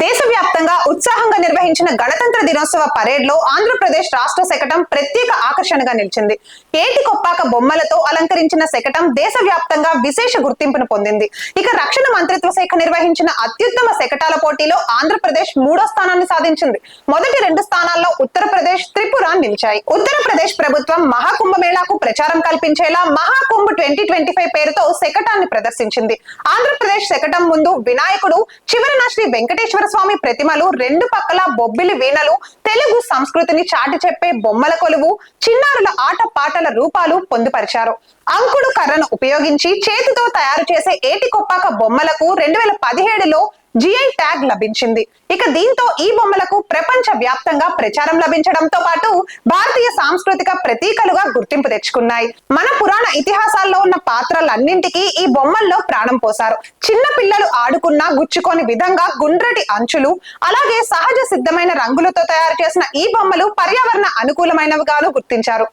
దేశవ్యాప్తంగా ఉత్సాహంగా నిర్వహించిన గణతంత్ర దినోత్సవ పరేడ్లో ఆంధ్రప్రదేశ్ రాష్ట్ర శకటం ప్రత్యేక ఆకర్షణగా నిలిచింది. ఏటి కొప్పాక బొమ్మలతో అలంకరించిన శకటం దేశవ్యాప్తంగా విశేష గుర్తింపును పొందింది. ఇక రక్షణ మంత్రిత్వ శాఖ నిర్వహించిన అత్యుత్తమ శకటాల పోటీలో ఆంధ్రప్రదేశ్ మూడో స్థానాన్ని సాధించింది. మొదటి రెండు స్థానాల్లో ఉత్తరప్రదేశ్ నిలిచాయి. ఉత్తరప్రదేశ్ ప్రభుత్వం మహాకుంభమేళాకు ప్రచారం కల్పించేలా మహాకుంభ్ ట్వంటీ ట్వంటీ ఫైవ్ పేరుతో శకటాన్ని ప్రదర్శించింది. ఆంధ్రప్రదేశ్ శకటం ముందు వినాయకుడు చివరన శ్రీ వెంకటేశ్వర స్వామి ప్రతిమలు రెండు పక్కల బొబ్బిలి వీణలు తెలుగు సంస్కృతిని చాటి చెప్పే బొమ్మల కొలువు చిన్నారుల ఆట పాటల రూపాలు పొందుపరిచారు. అంకుడు కర్రను ఉపయోగించి చేతితో తయారు చేసే ఏటి కొప్పాక బొమ్మలకు రెండు వేల పదిహేడులో జిఐ ట్యాగ్ లభించింది. ఇక దీంతో ఈ బొమ్మలకు ప్రపంచ వ్యాప్తంగా ప్రచారం లభించడంతో పాటు భారతీయ సాంస్కృతిక ప్రతీకలుగా గుర్తింపు తెచ్చుకున్నాయి. మన పురాణ ఇతిహాసాల్లో ఉన్న పాత్రలన్నింటికీ ఈ బొమ్మల్లో ప్రాణం పోశారు. చిన్న పిల్లలు ఆడుకున్న గుచ్చుకోని విధంగా గుండ్రటి అంచులు అలాగే సహజ సిద్ధమైన రంగులతో తయారు చేసిన ఈ బొమ్మలు పర్యావరణ అనుకూలమైనవిగాను గుర్తించారు.